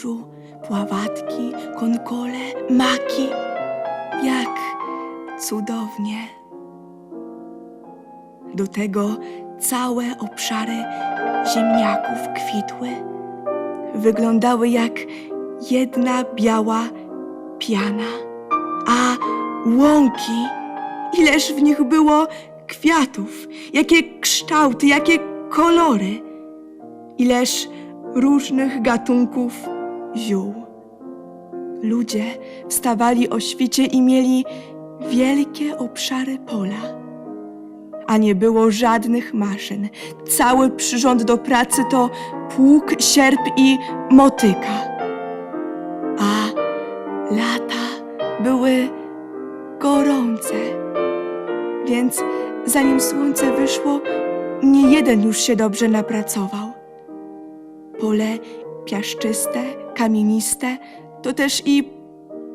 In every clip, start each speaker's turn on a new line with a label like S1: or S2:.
S1: zbożu pławatki, konkole, maki. Jak cudownie. Do tego całe obszary ziemniaków kwitły. Wyglądały jak jedna biała piana, a łąki, ileż w nich było kwiatów, jakie kształty, jakie kolory, ileż różnych gatunków ziół. Ludzie wstawali o świcie i mieli wielkie obszary pola. A nie było żadnych maszyn. Cały przyrząd do pracy to pług, sierp i motyka. A lata były gorące, więc zanim słońce wyszło, nie jeden już się dobrze napracował. Pole piaszczyste, kamieniste, to też i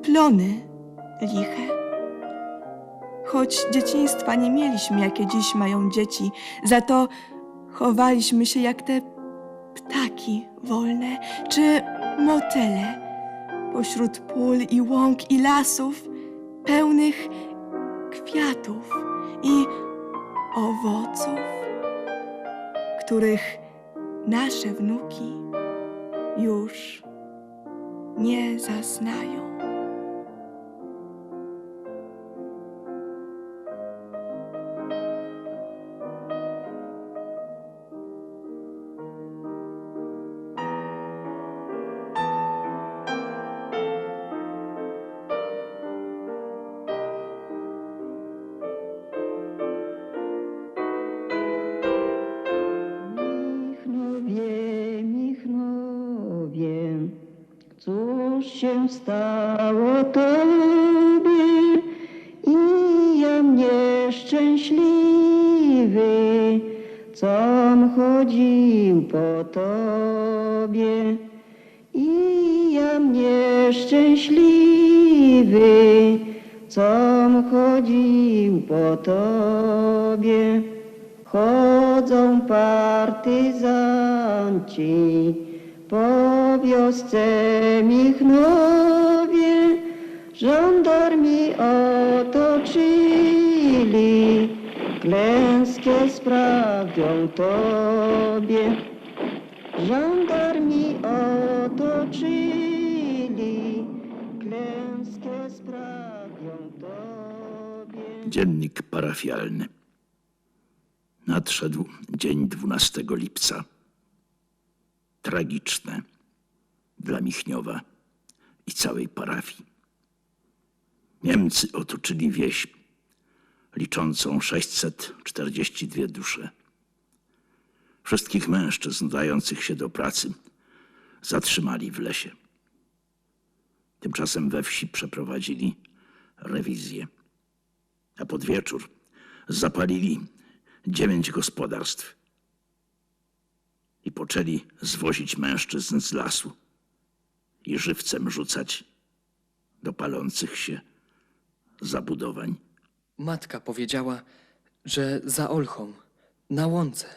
S1: plony liche. Choć dzieciństwa nie mieliśmy, jakie dziś mają dzieci, za to chowaliśmy się jak te ptaki wolne czy motyle pośród pól i łąk i lasów pełnych kwiatów i owoców, których nasze wnuki już nie zaznają.
S2: Cóż się stało Tobie i jam nieszczęśliwy, com chodził po Tobie i jam nieszczęśliwy, com chodził po Tobie. Chodzą partyzanci po wiosce Michnowie, żandarmi otoczyli, klęskę sprawdzią tobie. Żandarmi otoczyli, klęskę sprawdzią tobie.
S3: Dziennik parafialny. Nadszedł dzień 12 lipca. Tragiczne dla Michniowa i całej parafii. Niemcy otoczyli wieś liczącą 642 dusze. Wszystkich mężczyzn dających się do pracy zatrzymali w lesie. Tymczasem we wsi przeprowadzili rewizję a pod wieczór zapalili dziewięć gospodarstw i poczęli zwozić mężczyzn z lasu i żywcem rzucać do palących się zabudowań.
S4: Matka powiedziała, że za Olchą, na łące,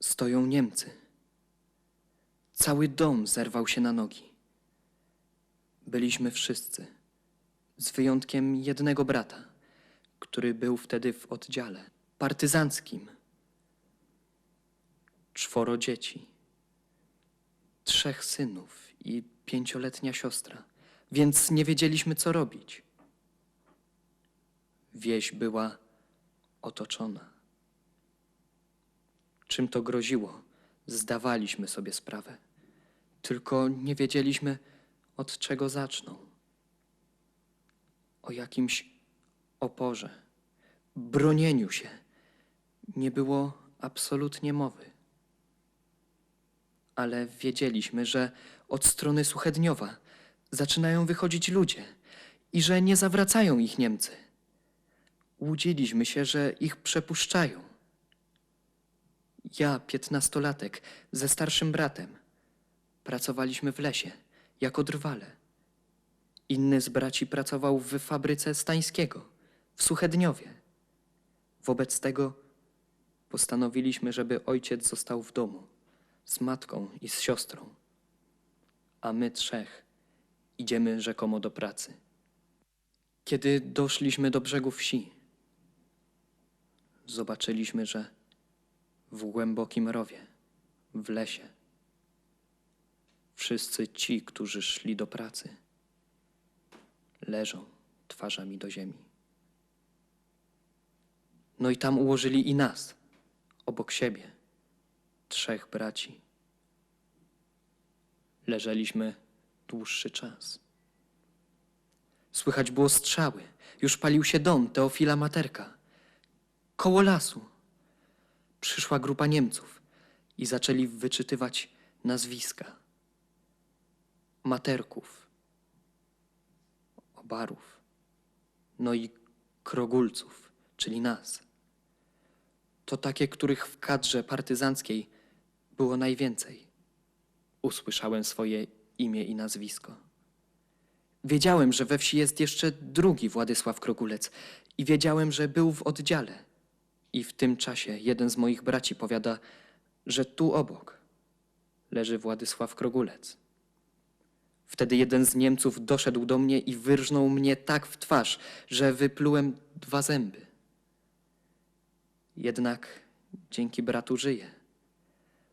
S4: stoją Niemcy. Cały dom zerwał się na nogi. Byliśmy wszyscy, z wyjątkiem jednego brata, który był wtedy w oddziale partyzanckim. Czworo dzieci, trzech synów i pięcioletnia siostra, więc nie wiedzieliśmy, co robić. Wieś była otoczona. Czym to groziło, zdawaliśmy sobie sprawę, tylko nie wiedzieliśmy, od czego zaczną. O jakimś oporze, bronieniu się nie było absolutnie mowy. Ale wiedzieliśmy, że od strony Suchedniowa zaczynają wychodzić ludzie i że nie zawracają ich Niemcy. Łudziliśmy się, że ich przepuszczają. Ja, piętnastolatek, ze starszym bratem, pracowaliśmy w lesie, jako drwale. Inny z braci pracował w fabryce Stańskiego, w Suchedniowie. Wobec tego Postanowiliśmy, żeby ojciec został w domu z matką i z siostrą, a my trzech idziemy rzekomo do pracy. Kiedy doszliśmy do brzegu wsi, zobaczyliśmy, że w głębokim rowie, w lesie, wszyscy ci, którzy szli do pracy, leżą twarzami do ziemi. No i tam ułożyli i nas, obok siebie, trzech braci. Leżeliśmy dłuższy czas. Słychać było strzały. Już palił się dom Teofila Materka. Koło lasu. Przyszła grupa Niemców i zaczęli wyczytywać nazwiska. Materków, Obarów, no i Krogulców, czyli nas. To takie, których w kadrze partyzanckiej było najwięcej. Usłyszałem swoje imię i nazwisko. Wiedziałem, że we wsi jest jeszcze drugi Władysław Krogulec i wiedziałem, że był w oddziale. I w tym czasie jeden z moich braci powiada, że tu obok leży Władysław Krogulec. Wtedy jeden z Niemców doszedł do mnie i wyrżnął mnie tak w twarz, że wyplułem dwa zęby. Jednak dzięki bratu żyję,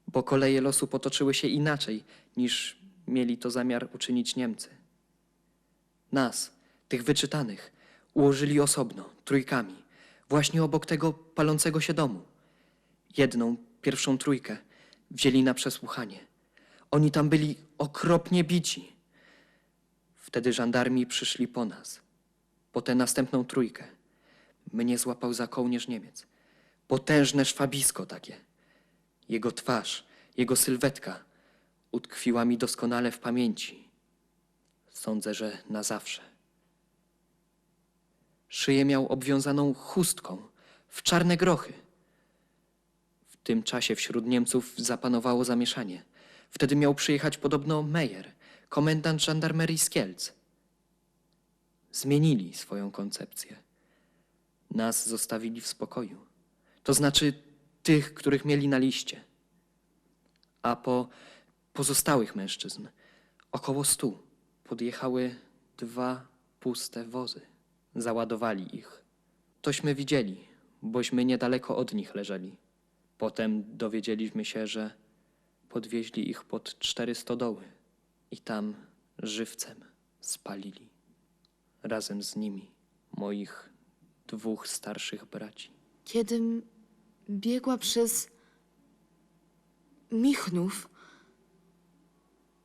S4: bo koleje losu potoczyły się inaczej, niż mieli to zamiar uczynić Niemcy. Nas, tych wyczytanych, ułożyli osobno, trójkami, właśnie obok tego palącego się domu. Jedną, pierwszą trójkę wzięli na przesłuchanie. Oni tam byli okropnie bici. Wtedy żandarmi przyszli po nas, po tę następną trójkę. Mnie złapał za kołnierz Niemiec. Potężne szwabisko takie. Jego twarz, jego sylwetka utkwiła mi doskonale w pamięci. Sądzę, że na zawsze. Szyję miał obwiązaną chustką w czarne grochy. W tym czasie wśród Niemców zapanowało zamieszanie. Wtedy miał przyjechać podobno Meyer, komendant żandarmerii z Kielc. Zmienili swoją koncepcję. Nas zostawili w spokoju. To znaczy tych, których mieli na liście. A po pozostałych mężczyzn, około stu, podjechały dwa puste wozy. Załadowali ich. Tośmy widzieli, bośmy niedaleko od nich leżeli. Potem dowiedzieliśmy się, że podwieźli ich pod cztery stodoły i tam żywcem spalili. Razem z nimi moich dwóch starszych braci.
S5: Kiedym biegła przez Michnów,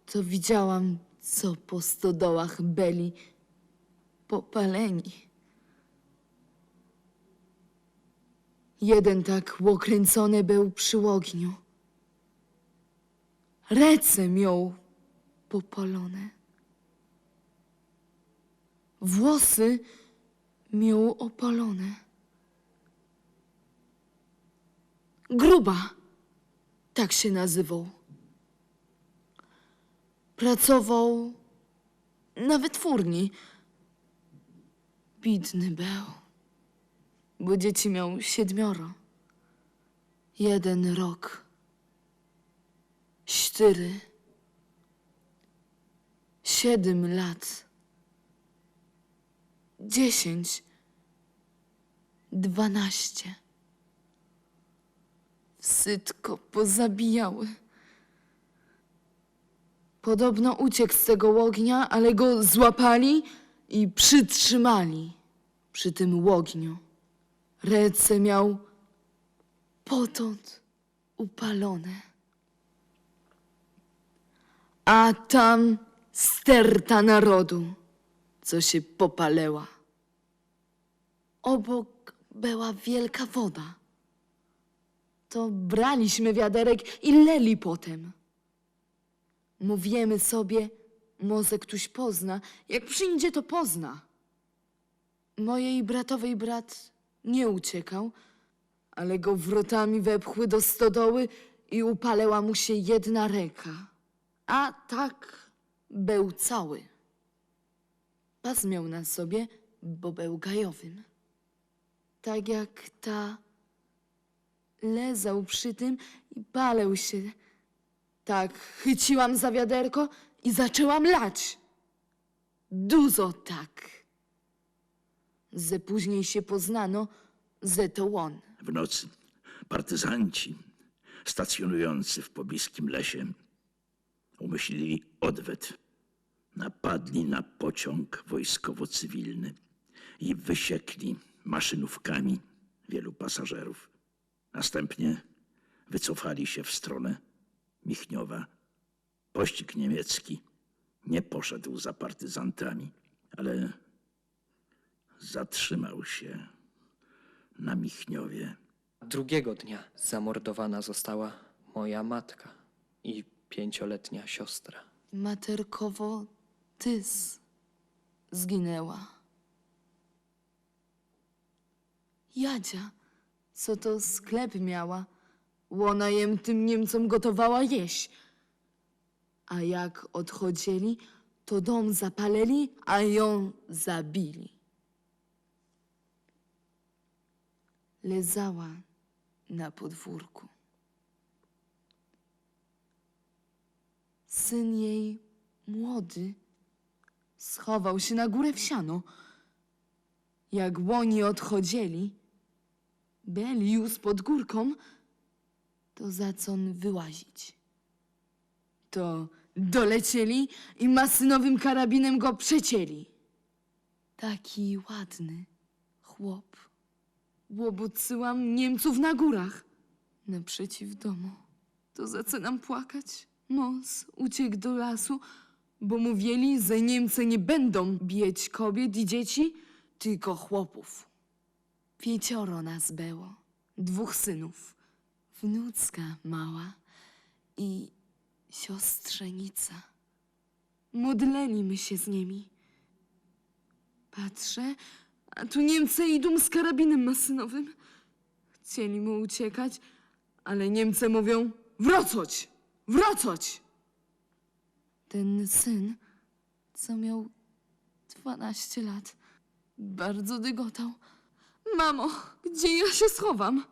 S5: to widziałam, co po stodołach byli popaleni. Jeden tak łokręcony był przy ogniu. Ręce miał popalone. Włosy miał opalone. Gruba, tak się nazywał. Pracował na wytwórni. Bidny był, bo dzieci miał siedmioro. Jeden rok. Cztery. Siedem lat. Dziesięć. Dwanaście. Sytko pozabijały. Podobno uciekł z tego ognia, ale go złapali i przytrzymali przy tym ogniu. Ręce miał potąd upalone. A tam sterta narodu, co się popaleła. Obok była wielka woda to braliśmy wiaderek i leli potem. Mówimy sobie, może ktoś pozna, jak przyjdzie, to pozna. Mojej bratowej brat nie uciekał, ale go wrotami wepchły do stodoły i upalała mu się jedna ręka. A tak był cały. Pas miał na sobie, bo był gajowym. Tak jak ta lezał przy tym i palał się. Tak, chyciłam za wiaderko i zaczęłam lać. Dużo tak. Ze później się poznano, że to on.
S3: W nocy partyzanci stacjonujący w pobliskim lesie umyślili odwet. Napadli na pociąg wojskowo-cywilny i wysiekli maszynówkami wielu pasażerów. Następnie wycofali się w stronę Michniowa. Pościg niemiecki nie poszedł za partyzantami, ale zatrzymał się na Michniowie.
S4: Drugiego dnia zamordowana została moja matka i pięcioletnia siostra.
S5: Materkowo Tys zginęła. Jadzia, co to sklep miała, łona jem tym Niemcom gotowała jeść. A jak odchodzili, to dom zapalili, a ją zabili. Lezała na podwórku. Syn jej młody schował się na górę w siano. Jak łoni odchodzili, byli już pod górką, to za co wyłazić. To dolecieli i masynowym karabinem go przecięli. Taki ładny chłop. Łobucyłam Niemców na górach, naprzeciw domu. To zaczynam płakać. Mąż uciekł do lasu, bo mówili, że Niemcy nie będą bić kobiet i dzieci, tylko chłopów. Pięcioro nas było, dwóch synów, wnuczka mała i siostrzenica. Modleliśmy się z nimi. Patrzę, a tu Niemcy idą z karabinem masynowym. Chcieli mu uciekać, ale Niemcy mówią wracać, wracać. Ten syn, co miał 12 lat, bardzo dygotał. Mamo, gdzie ja się schowam?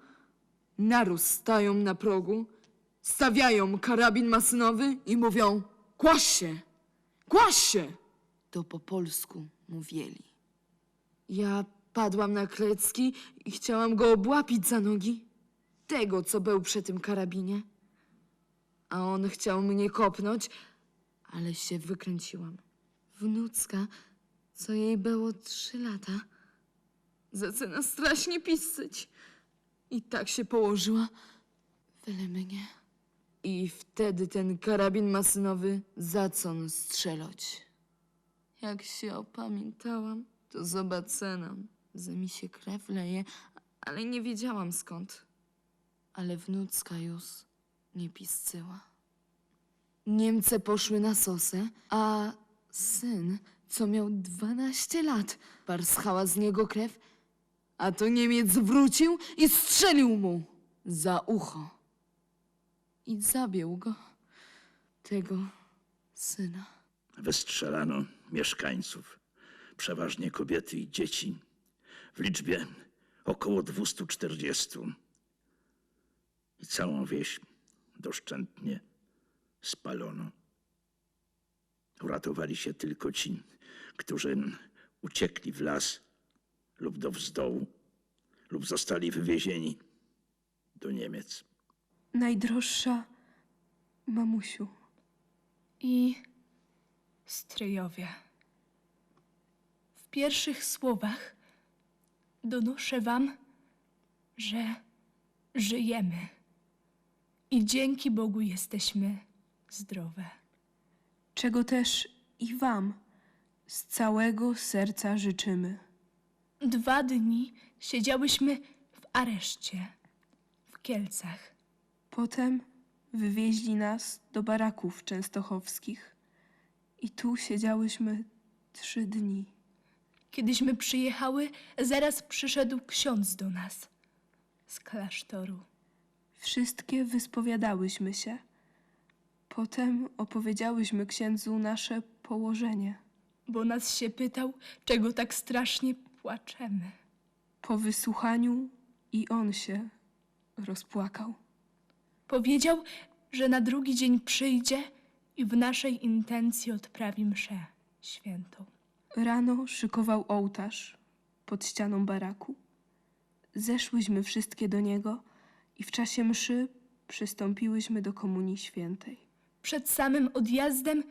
S5: Naród stają na progu, stawiają karabin masynowy i mówią kłaś się, kłaś się. To po polsku mówili. Ja padłam na klecki i chciałam go obłapić za nogi. Tego, co był przy tym karabinie. A on chciał mnie kopnąć, ale się wykręciłam. Wnuczka, co jej było trzy lata, zaczyna strasznie pisać. I tak się położyła wyle mnie. I wtedy ten karabin masynowy zaczął strzelać. Jak się opamiętałam, to zobaczyłam, że mi się krew leje, ale nie wiedziałam skąd. Ale wnuczka już nie piscyła. Niemcy poszły na sosę, a syn, co miał 12 lat, parschała z niego krew, a to Niemiec wrócił i strzelił mu za ucho. I zabił go, tego syna.
S3: Wystrzelano mieszkańców, przeważnie kobiety i dzieci, w liczbie około 240. I całą wieś doszczętnie spalono. Uratowali się tylko ci, którzy uciekli w las lub do wzdołu, lub zostali wywiezieni do Niemiec.
S6: Najdroższa mamusiu.
S7: i stryjowie. W pierwszych słowach donoszę wam, że żyjemy i dzięki Bogu jesteśmy zdrowe.
S6: czego też i Wam z całego serca życzymy.
S7: Dwa dni siedziałyśmy w areszcie w Kielcach.
S6: Potem wywieźli nas do baraków częstochowskich i tu siedziałyśmy trzy dni.
S7: Kiedyśmy przyjechały, zaraz przyszedł ksiądz do nas z klasztoru.
S6: Wszystkie wyspowiadałyśmy się. Potem opowiedziałyśmy księdzu nasze położenie.
S7: bo nas się pytał, czego tak strasznie płaczemy.
S6: Po wysłuchaniu i on się rozpłakał.
S7: Powiedział, że na drugi dzień przyjdzie i w naszej intencji odprawi mszę świętą.
S6: Rano szykował ołtarz pod ścianą baraku. Zeszłyśmy wszystkie do niego i w czasie mszy przystąpiłyśmy do Komunii Świętej.
S7: Przed samym odjazdem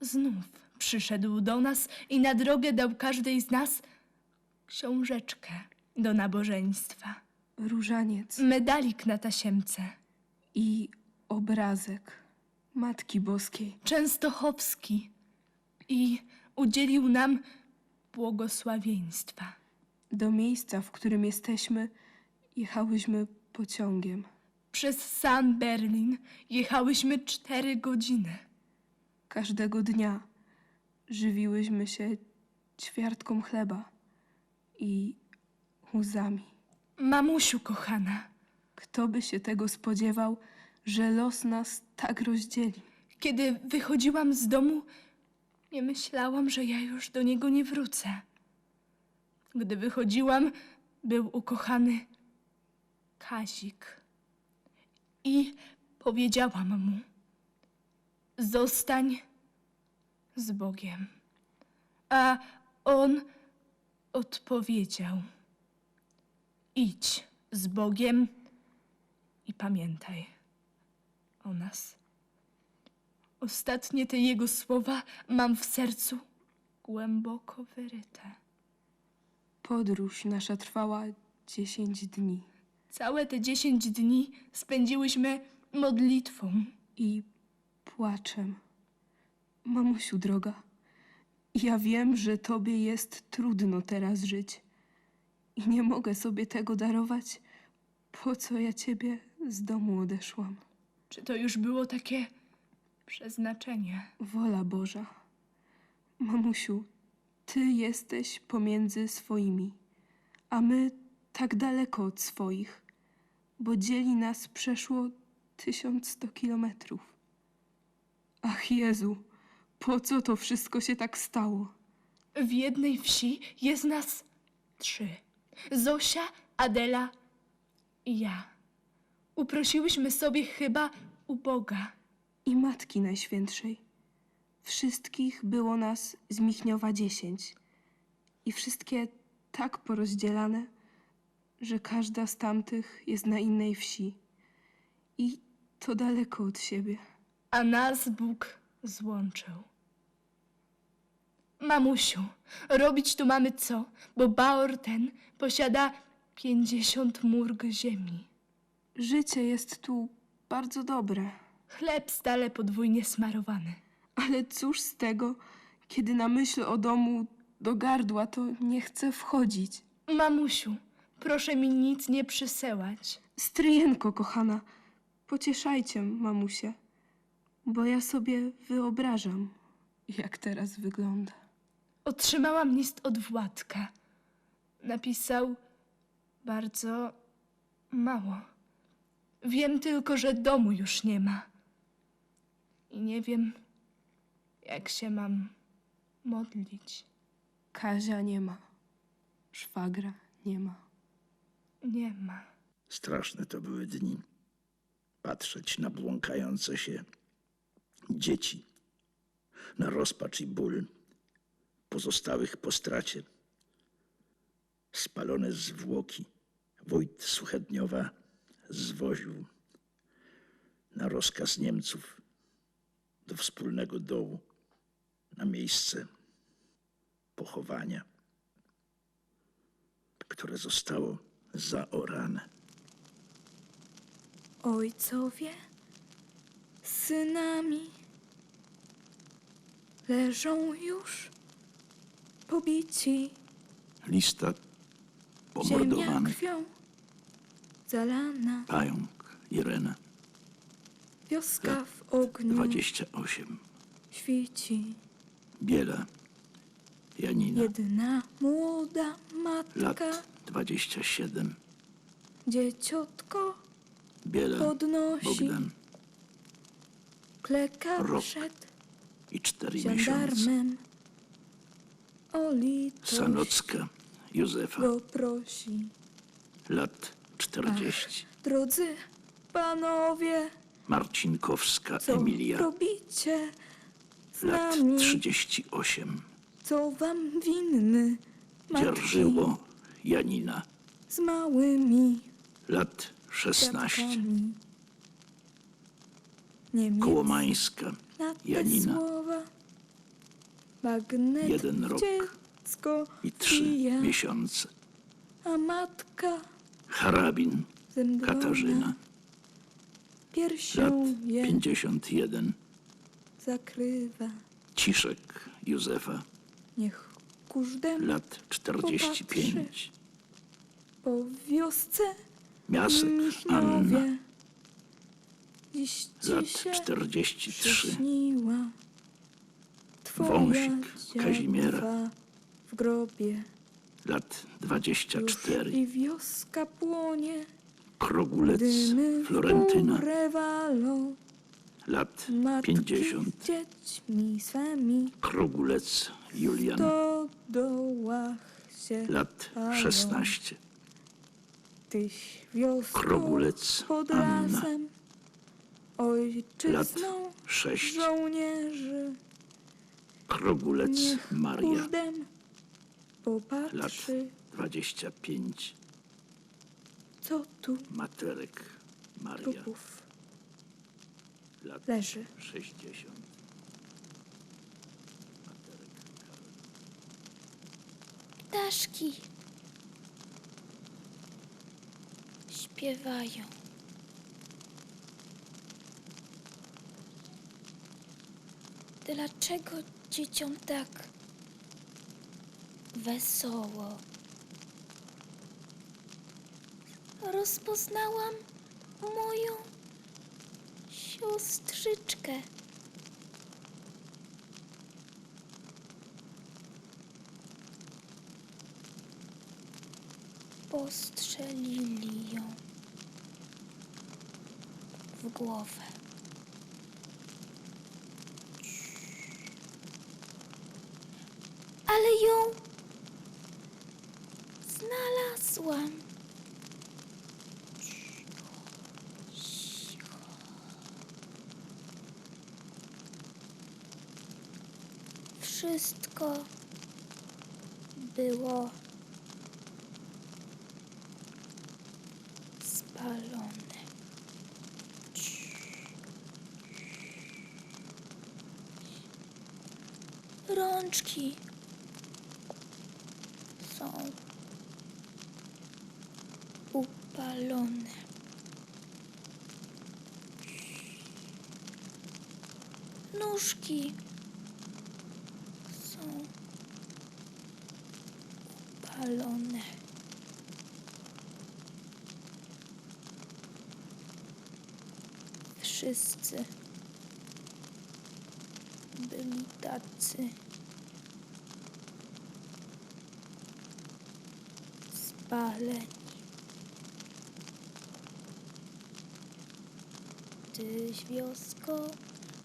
S7: znów przyszedł do nas i na drogę dał każdej z nas książeczkę do nabożeństwa,
S6: Różaniec
S7: medalik na tasiemce,
S6: i obrazek Matki Boskiej.
S7: częstochowski i udzielił nam błogosławieństwa.
S6: Do miejsca, w którym jesteśmy, jechałyśmy pociągiem.
S7: Przez sam Berlin jechałyśmy cztery godziny.
S6: Każdego dnia żywiłyśmy się ćwiartką chleba i łzami.
S7: Mamusiu kochana,
S6: Kto by się tego spodziewał, że los nas tak rozdzieli?
S7: kiedy wychodziłam z domu, nie myślałam, że ja już do niego nie wrócę. Gdy wychodziłam, był ukochany Kazik. I powiedziałam mu: Zostań z Bogiem. A on odpowiedział: Idź z Bogiem i pamiętaj o nas. Ostatnie te jego słowa mam w sercu głęboko wyryte.
S6: Podróż nasza trwała dziesięć dni
S7: Całe te dziesięć dni spędziłyśmy modlitwą.
S6: i płaczem. Mamusiu droga, ja wiem, że tobie jest trudno teraz żyć i nie mogę sobie tego darować, po co ja ciebie z domu odeszłam.
S7: Czy to już było takie przeznaczenie?
S6: Wola Boża. Mamusiu, ty jesteś pomiędzy swoimi, a my tak daleko od swoich, bo dzieli nas przeszło 1100 kilometrów. Ach Jezu, po co to wszystko się tak stało?
S7: W jednej wsi jest nas trzy: Zosia, Adela i ja. Uprosiłyśmy sobie chyba u Boga.
S6: I Matki Najświętszej. Wszystkich było nas z Michniowa dziesięć i wszystkie tak porozdzielane, że każda z tamtych jest na innej wsi i to daleko od siebie.
S7: a nas Bóg złączył. Mamusiu, robić tu mamy co, bo Baor ten posiada pięćdziesiąt murg ziemi.
S6: Życie jest tu bardzo dobre,
S7: Chleb stale podwójnie smarowany.
S6: ale cóż z tego, kiedy na myśl o domu do gardła to nie chcę wchodzić.
S7: Mamusiu, proszę mi nic nie przysyłać.
S6: Stryjenko, kochana, pocieszajcie mamusię, bo ja sobie wyobrażam, jak teraz wygląda.
S7: Otrzymałam list od Władka. Napisał bardzo mało. Wiem tylko, że domu już nie ma. I nie wiem, jak się mam modlić.
S6: Kazia nie ma, szwagra nie ma.
S7: Nie ma.
S3: Straszne to były dni. Patrzeć na błąkające się dzieci, na rozpacz i ból pozostałych po stracie. Spalone zwłoki Wójt Suchedniowa zwoził na rozkaz Niemców do wspólnego dołu na miejsce pochowania, które zostało zaorane.
S8: Ojcowie synami leżą już pobici,
S3: Lista
S8: ziemia
S3: pomordowanych,
S8: krwią zalana,
S3: pająk, Irena,
S8: wioska w ogniu
S3: 28,
S8: świeci.
S3: Biela, Janina,
S8: Jedna młoda
S3: lat
S8: matka,
S3: 27,
S8: dzieciotko
S3: Biela,
S8: podnosi,
S3: Bogdan.
S8: Kleka
S3: Rok.
S8: przed
S3: i 4 miesiące,
S8: żandarmem. O litość
S3: Sanocka, Józefa,
S8: go prosi.
S3: lat 40.
S8: Drodzy panowie,
S3: Marcinkowska
S8: co
S3: Emilia,
S8: robicie z
S3: lat
S8: nami?
S3: 38.
S8: Co wam winny? Matki
S3: Dzierżyło Janina,
S8: z małymi
S3: lat 16.
S8: dziadkami.
S3: Kołomańska
S8: na te
S3: Janina
S8: słowa. Magnet
S3: Jeden rok
S8: dziecko
S3: i trzy
S8: pije,
S3: miesiące.
S8: a matka
S3: Harabin
S8: zemdlona
S3: Katarzyna, lat
S8: piersią je
S3: 51.
S8: zakrywa.
S3: Ciszek Józefa,
S8: Niech kurzdem
S3: lat 45.
S8: po wiosce
S3: Miasek Anna.
S8: Dziś
S3: lat
S8: się
S3: 43.
S8: przyśniła
S3: Wąsik Kazimiera.
S8: w grobie
S3: lat
S8: już
S3: 24.
S8: i wioska płonie
S3: Krogulec
S8: dymy
S3: Florentyna,
S8: walą
S3: lat
S8: matki
S3: 50.
S8: z dziećmi swymi
S3: Krogulec Julian, lat
S8: palą.
S3: 16.
S8: Tyś wioską
S3: Krogulec
S8: pod
S3: Anna,
S8: lasem,
S3: lat
S8: ojczyzną
S3: 6.
S8: żołnierzy.
S3: Krogulec
S8: Niech
S3: Maria,
S8: kurzdem
S3: lat
S8: popatrzy,
S3: 25.
S8: co tu
S3: Materek Maria,
S8: trupów
S3: lat
S8: leży.
S3: 60. Materek Karol.
S9: Ptaszki śpiewają. Dlaczego dzieciom tak wesoło? Rozpoznałam moją siostrzyczkę. Postrzelili ją w głowę. Ale ją Wszystko było spalone. Rączki są upalone. Nóżki są upalone. Wszyscy byli tacy spaleni. Tyś wiosko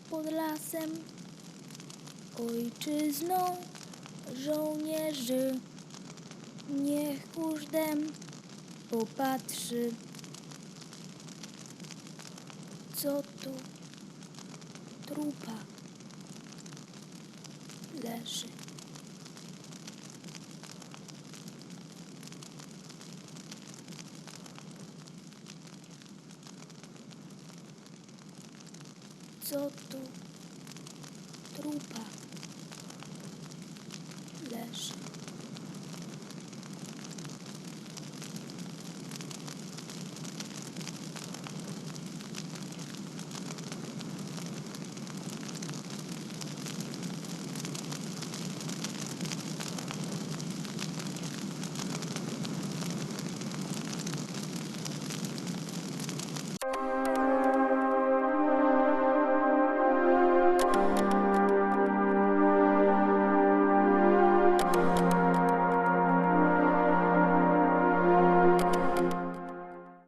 S9: pod lasem, ojczyzną żołnierzy. Niech kurzdem popatrzy, co tu trupa leży. Co tu trupa